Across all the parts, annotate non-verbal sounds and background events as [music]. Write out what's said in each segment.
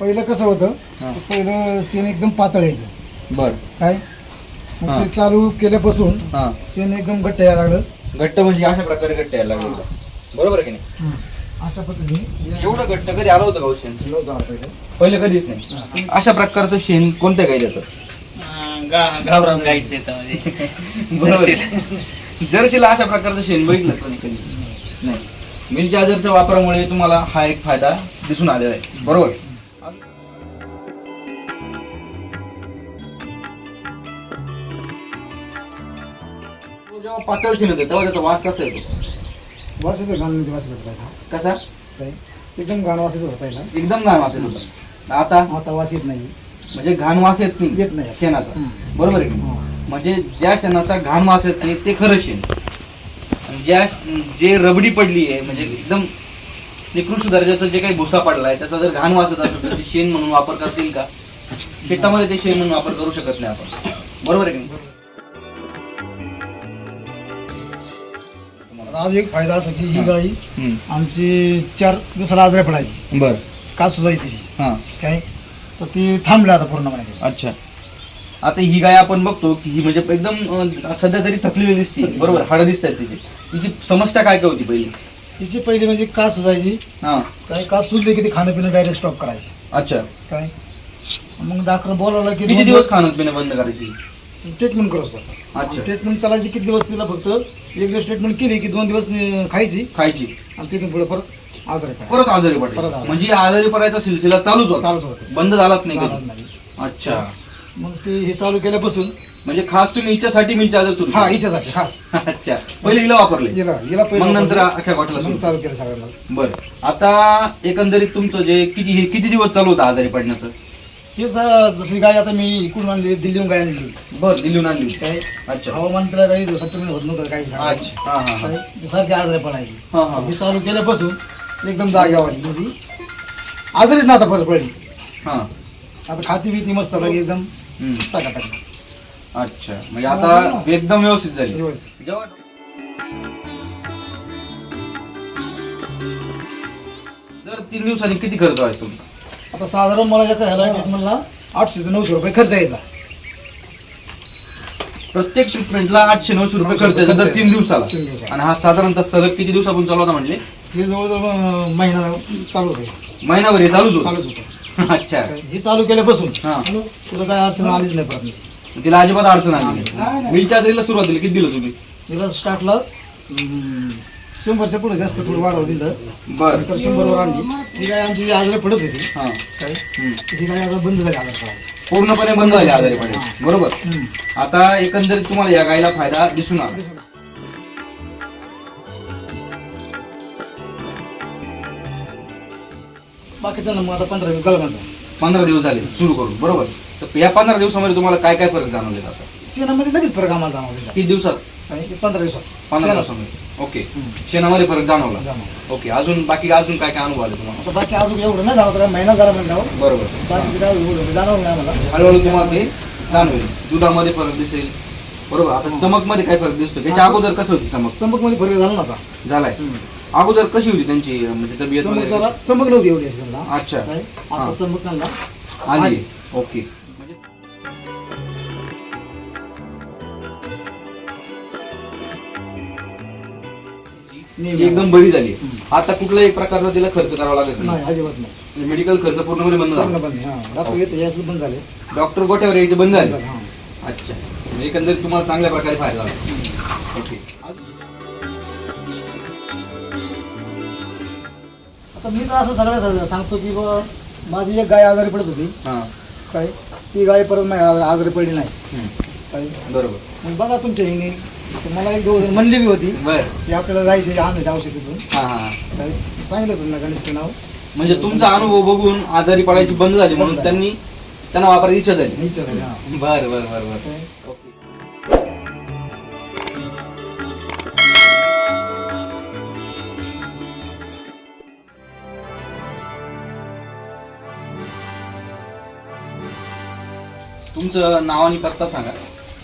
पहिलं कसं होतं हा. पहिलं शेण एकदम पातळ यायचं बर. काय? मग हा. ते चालू केल्यापासून हा. शेण एकदम घट्ट यायला लागलं. घट्ट म्हणजे अशा प्रकारे घट्ट यायला लागलं. होतं. बरोबर आहे की नाही? अशा पद्धतीने एवढं घट्ट कधी आलं होतं का हो शेण नव्हतं झालं पहिलं. पहिले कधीच नाही. अशा प्रकारचं शेण कोणत्या गाई देतात गावरान गाईचं येतं म्हणजे. बरोबर. जर्शीला अशा प्रकारचं शेण बघितलं कोणी कधी? नाही. मिल चार्जरच्या वापरामुळे तुम्हाला हा एक फायदा दिसून आलेला आहे. बरोबर? पातळ शेण होतं तेव्हा त्याचा वास कसा येतो? वास येतो घाण वास येतो पहिला. कसा? काय? एकदम घाण वास येत होता पहिला. एकदम घाण वास येत होता. आता? आता वास येत नाही. म्हणजे घाण वास येत नाही. येत नाही. शेणाचा. बरोबर आहे की नाही? म्हणजे ज्या शेणाचा घाण वास येत नाही ते खरं शेण. आणि ज्या जे रबडी पडली आहे म्हणजे एकदम निकृष्ट दर्जाचं जे काही भुसा पडलाय त्याचा जर घाण वास येत असेल तर ते शेण म्हणून वापर करता येईल का? शेतामध्ये ते शेण म्हणून वापर करू शकत नाही आपण. बरोबर आहे की नाही? आज एक फायदा असा की ही गाई हम्म. आमची चार दिवसाला आजारी पडायची. बर. कास सुद्धा तिची हा. काय? तर ती थांबली आता पूर्णपणे अच्छा. आता ही गाय आपण बघतो की ही म्हणजे एकदम अं, सध्या तरी थकलेली दिसते. बरोबर हाडं दिसत आहेत तिची. तिची समस्या काय काय होती पहिली? तिची पहिली म्हणजे कास सुजायची हा. काय कास सुजली की ती खाणं पिणं डायरेक्ट स्टॉप करायची. अच्छा. काय? मग डॉक्टर बोलावलं की किती दिवस खाणं पिणं बंद करायची? ट्रीटमेंट करत अच्छा. ट्रीटमेंट चालायची किती दिवस तिला फक्त? एक दिवस ट्रीटमेंट केली की दोन दिवस खायची. खायची. आणि तिथून पुढे परत आजारी पडायची. परत आजारी परत पडायची आजारी. म्हणजे आजारी पडायचा सिलसिला चालूच होता. चालूच होतं. बंद झालाच नाही चालत कधी नाही. अच्छा. मग ते हे चालू केल्यापासून म्हणजे खास तुम्ही हिच्यासाठी मिल चार्जर सुरू हा केलं. हिच्यासाठी खास. [laughs] अच्छा. पहिले हिला वापरले. हिला मग नंतर. अख्ख्या मग सुरू. चालू केलं. सगळ्यांना. बरं. आता एकंदरीत तुमचं जे किती हे किती दिवस चालू होतं आजारी पडण्याचं? स- जशी गाय आता मी इकडून आणली दिल्लीहून गाय आणली. बरं दिल्लीहून आणली. काय अच्छा. हवामान तिला काही सत्तर होत नव्हतं काही अच्छा. हा हा हा. सारखी आजारी पडायची हा हा. हे चालू केल्यापासून एकदम जाग्यावाली म्हणजे आजारीच ना आता परत पडली. हा. आता खाती बी ती मस्त बाकी एकदम हम्म. टाका टाका अच्छा. म्हणजे आता एकदम व्यवस्थित झाली. व्यवस्थित. जेव्हा दर तीन दिवसांनी किती खर्च व्हायचा तुमचा? आता साधारण मला एका ह्याला ट्रीटमेंटला आठशे ते नऊशे रुपये खर्च यायचा. प्रत्येक ट्रीटमेंटला आठशे नऊशे रुपये खर्च येतो दर तीन दिवसाला. तीन दिवसाला. आणि हा साधारणतः सलग किती दिवसापासून चालू होता म्हणले? हे जवळजवळ अं, महिना चालू होतं. महिनाभर हे चालूच होत? चालूच होतं. [laughs] अच्छा. हे चालू केल्यापासून. हा. तुला काय अडचण आलीच नाही परत. तिला अजिबात अडचण आली नाही, नाही. मिलच्या दिला सुरुवात दिली. किती दिलं तुम्ही? तिला स्टार्टला शंभरच्या पुढे जास्त थोडं वाढवलं दिलं. बर. नंतर शंभरवर आणली. ही गाय आमची आजारी पडत होती. हा. काय? गाय आता बंद झाली आजार पूर्णपणे बंद झाले आजारी पडायचे बरोबर. आता एकंदरीत तुम्हाला या गायला फायदा दिसून आला बाकीचं मग आता पंधरा दिवस गळमाचा पंधरा दिवस झाले. सुरू करून बरोबर. तर या पंधरा दिवसामध्ये तुम्हाला काय काय फरक जाणवले आता? शेणामध्ये लगेच फरक आम्हाला जाणवलेला. किती दिवसात? आणि ते पंधरा दिवसात. पंधरा शेणात. दिवसामध्ये. ओके. शेणामध्ये फरक जाणवला. ओके अजून बाकी अजून काय काय अनुभव आले तुम्हाला? आता बाकी अजून एवढं नाही जाणवत काय महिना झाला म्हणल्यावर. बरोबर. बाकी काय एवढं जाणवलं नाही मला हळूहळू तुम्हाला ते जाणवेल. दुधामध्ये फरक दिसेल. बरोबर? आता चमकमध्ये काय फरक दिसतो? त्याच्या अगोदर कसं होती चमक? चमकमध्ये फरक झाला ना आता. झालाय. अगोदर कशी होती त्यांची म्हणजे तब्येत चमक वगैरे? जरा चमक नव्हती एवढी अच्छा. हा. आता चमक आली. ओके. एकदम बरी झाली. आता कुठल्याही प्रकारचा तिला खर्च करावा लागत नाही. नाही अजिबात नाही. मेडिकल खर्च पूर्णपणे बंद पूर्ण झाला. बंद. हा. डॉक्टर येते याचं बंद झाले. डॉक्टर गोट्यावर यायचे बंद झाले. हा. अच्छा. म्हणजे एकंदरीत तुम्हाला चांगल्या प्रकारे फायदा झाला. ओके आता मी तर असं सगळ्या सांगतो की बा माझी एक गाय आजारी पडत होती. हा. काय? ती गाय परत आ- आजारी पडली नाही. हम्म. काय? बरोबर. मग बघा तुमच्या हिने. मला एक दोघं म्हणली बी होती बर. की आपल्याला जायचं आणायचं औषधीतून. हा हा. हा. काय सांगितलं गणेशचं नाव. म्हणजे तुमचा अनुभव बघून आजारी पडायची बंद झाली म्हणून. त्यांनी त्यांना वापरायची इच्छा झाली. नीच झाली हा. बर बर बर बर? ओके. तुमचं नाव आणि पत्ता सांगा.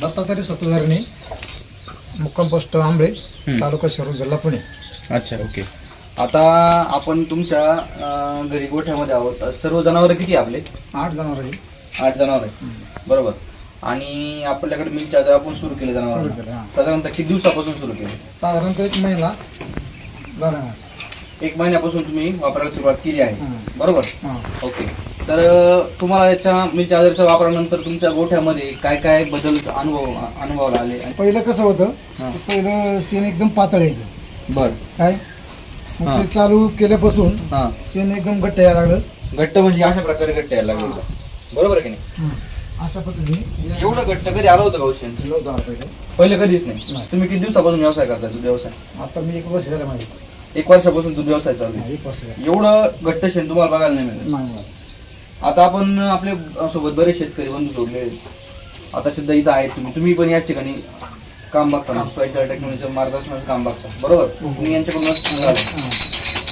दत्तात्रय सत्तधारणे मुक्काम पोस्ट आंबळे. तालुका शिरूर जिल्हा पुणे. अच्छा ओके आता आपण तुमच्या अं, घरी गोठ्यामध्ये आहोत. सर्व जनावर किती आहे आपले? आठ जनावर आहे आठ जनावर आहे बरोबर. आणि आपल्याकडे मिल्क चार्जर आपण सुरू केले सुरू जनावर केलं, हा. साधारणतः किती दिवसापासून सुरू केले? साधारणतः एक महिना झाला माझा एक महिन्यापासून तुम्ही वापरायला सुरुवात केली आहे. बरोबर? हा. ओके तर तुम्हाला याच्या मिल्क चार्जरच्या वापरानंतर तुमच्या गोठ्यामध्ये काय काय बदल अनुभव अनुभवाला आले? आणि- पहिलं कसं होतं हा. पहिलं शेण एकदम पातळ यायचं बर. काय? मग हा. ते चालू केल्यापासून हा. एकदम घट्ट यायला लागलं. घट्ट म्हणजे अशा प्रकारे घट्ट यायला लागलं. बरोबर आहे की नाही? अशा पद्धतीने एवढं घट्ट कधी आलं होतं गौशन किलो झाला पहिलं. पहिले कधीच नाही. तुम्ही किती दिवसापासून व्यवसाय करता दूध व्यवसाय? आता मी एक वर्ष झालं माहिती एक वर्षापासून दूध व्यवसाय चालू आहे. एक वर्ष झालं. एवढं घट्ट शेण तुम्हाला बघायला नाही मिळत. नाही मला. आता आपण आपले सोबत बरेच शेतकरी बंधू जोडले आता सध्या इथं आहेत तुम्ही. तुम्ही पण याच ठिकाणी काम बघता. म्हणजे स्वायत्त टेक्नॉलॉजीचं मार्गदर्शनाचं काम बघता. बरोबर? तुम्ही यांच्याकडूनच सांगाल हा.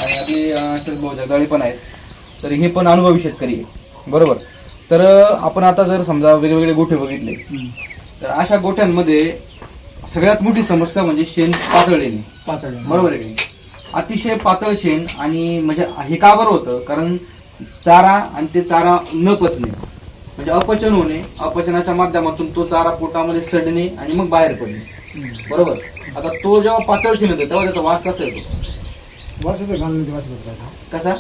आणि आपले भाऊ जगदाळे पण आहेत. तर हे पण अनुभवी शेतकरी आहे बरोबर? तर आपण आता जर समजा वेगवेगळे गोठे बघितले. तर अशा गोठ्यांमध्ये सगळ्यात मोठी समस्या म्हणजे शेण पातळ येणे. पातळ. बरोबर आहे? अतिशय पातळ शेण आणि म्हणजे हे का बरं होतं? कारण चारा आणि ते चारा न पचणे म्हणजे अपचन होणे अपचनाच्या माध्यमातून तो चारा पोटामध्ये सडणे आणि मग बाहेर पडणे. बरोबर आता तो जेव्हा पातळ शेण येतो तेव्हा त्याचा वास कसा येतो वास येतो घाण वास येतो कसा?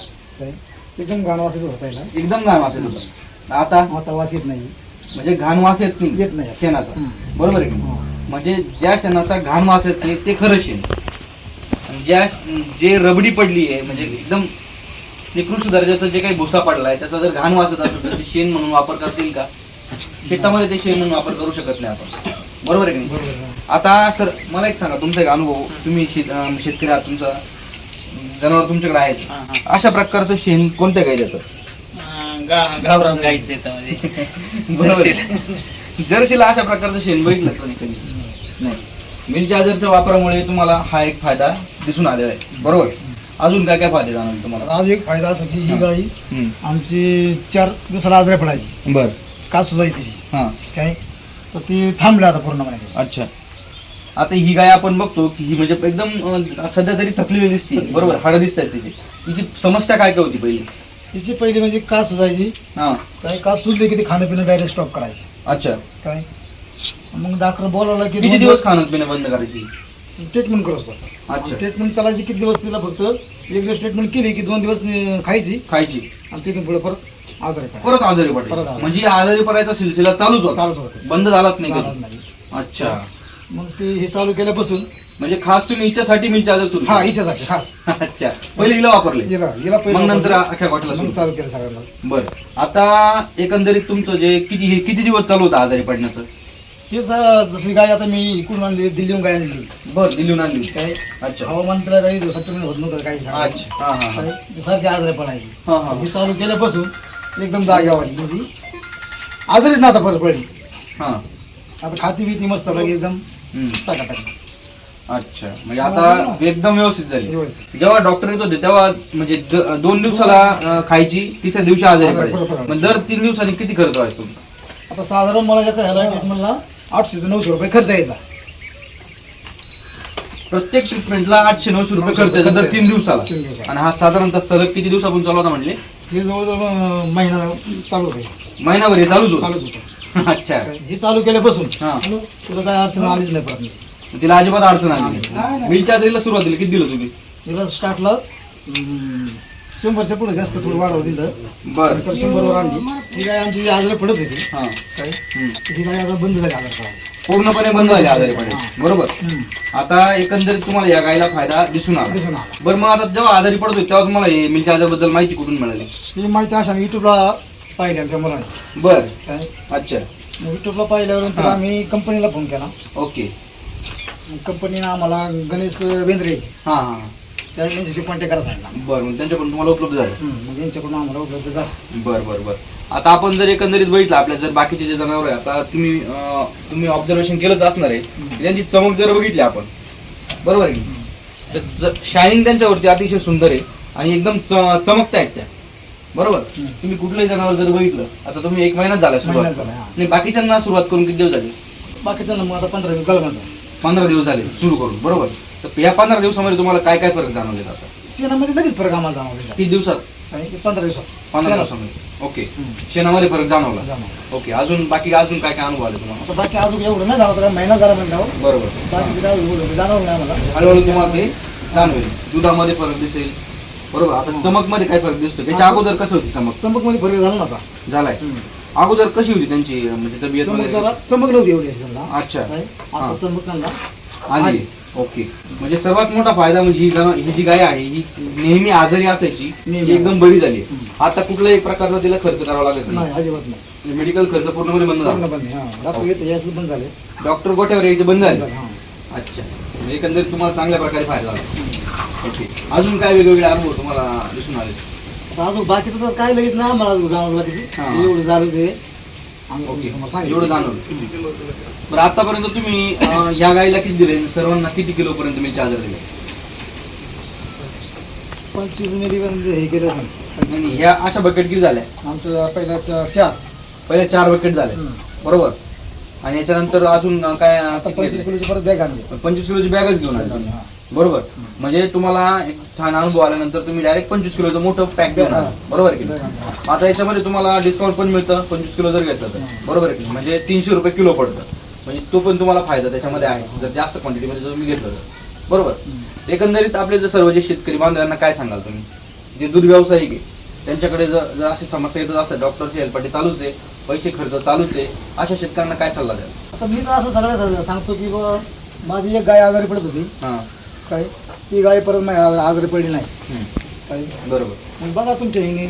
एकदम घाण वास येत होता एकदम घाण वास येतो आता आता वास येत नाही म्हणजे घाण वास येत नाही येत नाही. शेणाचा. बरोबर आहे? हा. म्हणजे ज्या शेणाचा घाण वास येत नाही ते खरं शेण ज्या जे रबडी पडली आहे म्हणजे एकदम निकृष्ट दर्जाचा जे काही भुसा पडला आहे त्याचा जर घाण वास येत असेल तर ते शेण म्हणून वापर करता येईल का? शेतामध्ये ते शेण म्हणून वापर करू शकत नाही आपण. बरोबर आहे की नाही. आता सर मला एक सांगा तुमचा एक अनुभव. तुम्ही शेत- अं, शेतकरी आहात तुमचा जनावर तुमच्याकडे हा, आहे अशा प्रकारचं शेण कोणत्या गाई देतं अं, गा- गावरान गाईचं येतं म्हणजे बरोबर आहे. जर्सीला अशा प्रकारचं शेण बघितलं कोणी कधी? नाही. मिल चार्जरच्या वापरामुळे तुम्हाला हा एक फायदा दिसून आलेला आहे. बरोबर? अजून काय काय फायदे जाणवले तुम्हाला? आज एक फायदा असा की ही गाई. आमची चार दिवसाला आजऱ्या पडायची. बर. कास सुद्धा तिची हा. काय? तर ती थांबली आता पूर्णपणे अच्छा. आता ही गाय आपण बघतो की ही म्हणजे एकदम अं, सध्या तरी थकलेली दिसते. बरोबर हाडं दिसत आहेत तिची. तिची समस्या काय काय होती पहिली? तिची पहिली म्हणजे कास सुजायची हा. काय कास सुजली की ती खाणं पिणं डायरेक्ट स्टॉप करायची. अच्छा. काय? मग डॉक्टर बोलावला की किती दिवस खाणं पिणं बंद करायची? ट्रीटमेंट करत असतो अच्छा. ट्रीटमेंट चालायची किती दिवस तिला फक्त? एक दिवस ट्रीटमेंट केली की दोन दिवस अं, खायची. खायची. आणि तिथून पुढे परत आजारी पडायची. परत आजारी परत पडायची आजारी. म्हणजे आजारी पडायचा सिलसिला चालूच होता. चालूच होतं. बंद झालाच नाही झालाच कधी. नाही. अच्छा. मग ते हे चालू केल्यापासून म्हणजे खास तुम्ही इच्छासाठी मिल चार्जर सुरू हा केलं. हिच्यासाठी खास. [laughs] अच्छा. पहिले हिला वापरले. हिला हिला पहिलं मग नंतर. अख्ख्या मग सुरू. चालू केलं सगळ्यांना. बर. आता एकंदरीत तुमचं जे किती हे किती दिवस चालू होतं आजारी पडण्याचं? स- जशी गाय आता मी इकडून आणली दिल्लीहून गाय आणली. बर दिल्लीहून आणली. काय? अच्छा. हवामान तिला काही सत्तर होत नव्हतं काही अच्छा. हा हा. सारखी आजारी पडायची. हा हा हे. चालू केल्यापासून एकदम जाग्यावर आली म्हणजे आजारीच ना आता परत पडली. हा. आता खाती बिती मस्त पैकी एकदम. टाका टाका अच्छा. म्हणजे आता एकदम व्यवस्थित झाली. जेव्हा डॉक्टर येत होते तेव्हा म्हणजे दोन दिवसाला खायची तिसऱ्या दिवशी आजारी. मग दर तीन दिवसांनी किती खर्च व्हायचा तुमचा? आता साधारण मला ह्याला ट्रीटमेंटला आठशे ते नऊशे रुपये खर्च यायचा. प्रत्येक ट्रीटमेंटला आठशे नऊशे रुपये नऊशे खर्च रुपये यायचा दर तीन दिवसाला. तीन दिवसाला. आणि हा साधारणतः सलग किती दिवसापासून चालू होता म्हणले हे जवळजवळ अं, महिना चालू होते. महिनाभर हे चालूच होत? चालूच होतं. [laughs] अच्छा. हे चालू केल्यापासून. हा. तुला काय अडचण आलीच नाही परत. तिला अजिबात अडचण आली नाही, नाही नाही. मिलच्या दिला सुरुवात दिली किती दिलं तुम्ही? तिला स्टार्टला शंभरच्या पुढे जास्त थोडं वाढव दिलं. बर. तर शंभरवर आणली. ही गाय आमची आजारी पडत होती. हा. काय. ही गाय आता बंद झाली आजार. पूर्णपणे बंद झाले आजारी पडायचे बरोबर. आता एकंदरीत तुम्हाला या गायला फायदा दिसून आला. दिसून आला. बरं मग आता जेव्हा आजारी पडत होते तेव्हा तुम्हाला हे मिलच्या आजारबद्दल माहिती कुठून मिळाली? ही माहिती अशा मी युट्यूबला पाहिल्या त्या मुलाने. बर. काय? अच्छा. मग युट्यूबला पाहिल्यानंतर हा. आम्ही कंपनीला फोन केला. ओके. कंपनीनं आम्हाला गणेश बेंद्रे हा हा. त्या यांच्याशी कॉन्टॅक्ट करायला सांगितला. बरं मग त्यांच्याकडून तुम्हाला उपलब्ध झालं. हम्म, मग यांच्याकडून आम्हाला उपलब्ध झाला. बर बर बर. आता आपण जर एकंदरीत बघितलं आपल्या जर बाकीचे जे जनावर आहे आता तुम्ही अं, तुम्ही ऑब्झर्वेशन केलंच असणार आहे. त्यांची चमक जर बघितली आपण बरोबर आहे की? तर शायनिंग त्यांच्यावरती अतिशय सुंदर आहे आणि एकदम च- चमकतायत त्या. बरोबर? हम्म. तुम्ही कुठलंही जनावर जर बघितलं आता तुम्ही एक महिनाच झाला सुरुवात महिना झाला, हा. नाही बाकीच्यांना सुरुवात करून किती दिवस झाले? बाकीचं मग आता पंधरा दिवस गळगाचा पंधरा दिवस झाले सुरू करून. बरोबर? तर या पंधरा दिवसामध्ये तुम्हाला काय काय फरक जाणवले जातात? शेणामध्ये लगेच फरक आम्हाला जाणवला किती दिवसात? पंधरा दिवसात. पंधरा. दिवसामध्ये. ओके. हम्म. शेणामध्ये फरक जाणवला. ओके. अजून बाकी अजून काय काय अनुभव आले तुम्हाला? आता बाकी अजून एवढं नाही जाणवतं महिना झाला म्हणल्यावर. बरोबर. बाकी काय एवढं जाणवलं नाही हळूहळू तुम्हाला ते जाणवेल. दुधामध्ये फरक दिसेल. बरोबर? आता चमकमध्ये काय फरक दिसतो त्याच्या अगोदर कसं होती चमक? चमकमध्ये फरक झाला ना आता. झालाय. अगोदर कशी होती त्यांची म्हणजे तब्येत चमक वगैरे? जरा चमक नव्हती एवढी अशी अच्छा. काय? हा. आता चमक आली. ओके. म्हणजे सर्वात मोठा फायदा म्हणजे ही गा- ही जी गाय आहे ही नेहमी आजारी असायची नेहमी. ती एकदम बरी झाली. आता कुठल्याही प्रकारचा तिला खर्च करावा लागत नाही. नाही अजिबात नाही. मेडिकल खर्च पूर्णपणे बंद पूर्ण झाला. बंद हा. डॉक्टर येते याचं बंद झाले डॉक्टर गोट्यावर यायचे बंद झाले. हा. अच्छा. म्हणजे एकंदरीत तुम्हाला चांगल्या प्रकारे फायदा झाला. ओके. अजून काय वेगवेगळे अनुभव तुम्हाला दिसून आले? आता अजून बाकीचं तर काय लगेच नाही आम्हाला जाणवलं हा. एवढं झालं ते. आम्ही ओके सांगितलं. एवढं जाणवलं बरं आतापर्यंत तुम्ही अं, या गायला किती दिले सर्वांना किती किलो पर्यंत तुम्ही चार्जर दिले पंचवीस मिली हे केलं नाही. नाही, नाही, ह्या अशा बकेट किती झाल्या आमचं पहिल्या च- चार पहिले चार बकेट झाले. बरोबर आणि याच्यानंतर अजून अं, काय आता पंचवीस? किलोची परत बॅग आणली पंचवीस किलोची बॅगच घेऊन आले तुम्ही. हा. बरोबर म्हणजे तुम्हाला एक छान अनुभव आल्यानंतर तुम्ही डायरेक्ट पंचवीस किलोचं मोठं पॅक. हा. बरोबर की नाही? आता याच्यामध्ये तुम्हाला डिस्काउंट पण मिळतं पंचवीस किलो जर घेतलं तर. बरोबर की? म्हणजे तीनशे रुपये किलो पडतं म्हणजे तो पण तुम्हाला फायदा त्याच्यामध्ये आहे जर जास्त क्वांटिटीमध्ये जर तुम्ही घेतलं तर बरोबर एकंदरीत आपले जर सर्व जे शेतकरी बांधवांना काय सांगाल तुम्ही जे दूध व्यावसायिक आहे त्यांच्याकडे जर जर अशी समस्या येतच असतात डॉक्टरची हेल्पसाठी चालूच आहे पैसे खर्च चालूच आहे अशा शेतकऱ्यांना काय सल्ला द्याल आता मी तर असं सगळ्या सांगतो की माझी एक गाय आजारी पडत होती काय? ती गाय परत आजारी पडली नाही. काय? बरोबर. मग बघा तुमच्या हिने.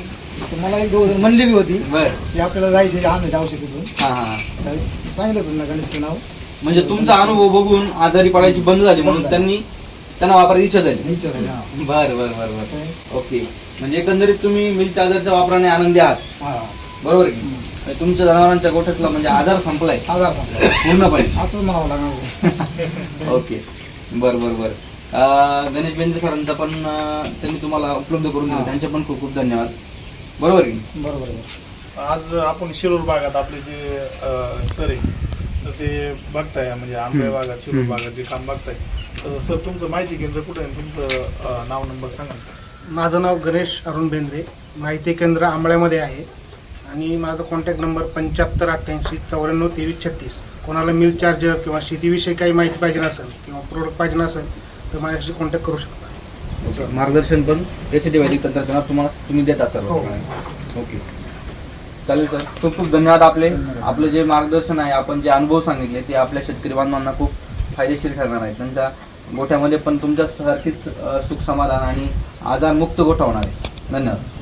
मला एक दोघं जण म्हणली बी होती. बर. की आपल्याला जायचे आणायचे औषधीतून. हां हां काय? सांगितलं ना गणेशचं नाव. म्हणजे तुमचा अनुभव बघून आजारी पडायची बंद झाली म्हणून त्यांनी त्यांना वापरायची इच्छा झाली. विचारायला हा. बर बर बर बर. काय? ओके. म्हणजे एकंदरीत तुम्ही मिल्क चार्जरच्या वापराने आनंदी आहात. हा. बरोबर आहे की म्हणजे तुमच्या जनावरांच्या गोठ्यातला म्हणजे आजार संपलाय. आजार सांगतो पूर्णपणे. असंच म्हणावं लागणार [laughs] ओके. बर बर बर. गणेश बेंद्रे सरांचा पण त्यांनी तुम्हाला उपलब्ध करून दिला. हा. त्यांचे पण खूप खूप धन्यवाद. बरोबर आहे की बरोबर आहे. आज आपण शिरूर भागात आपले जे अ, सर आहे तर ते बघताय म्हणजे आंबे भागात शिरूर. भागात जे काम बघताय. तर सर तुमचं माहिती केंद्र कुठे आहे? तुमचं अ, नाव नंबर सांगा ना. माझं नाव गणेश अरुण बेंद्रे. माहिती केंद्र आंबळ्यामध्ये आहे. आणि माझा कॉन्टॅक्ट नंबर पंच्याहत्तर अठ्ठ्याऐंशी चौऱ्याण्णव तेवीस छत्तीस. कोणाला मिल्क चार्जर किंवा शेतीविषयी काही माहिती पाहिजे नसेल किंवा प्रोडक्ट पाहिजे नसेल तर माझ्याशी कॉन्टॅक्ट करू शकता. मार्गदर्शन पण एसीटी वैदिक तंत्रज्ञानात तुम्हाला तुम्ही देता सर हो. ओके. चालेल सर. खूप खूप धन्यवाद आपले. आपलं जे मार्गदर्शन आहे आपण जे अनुभव सांगितले ते आपल्या शेतकरी बांधवांना खूप फायदेशीर ठरणार आहे. त्यांच्या गोठ्यामध्ये पण तुमच्या सारखीच अं, सुख समाधान आणि आजारमुक्त गोठा होणार आहे. धन्यवाद.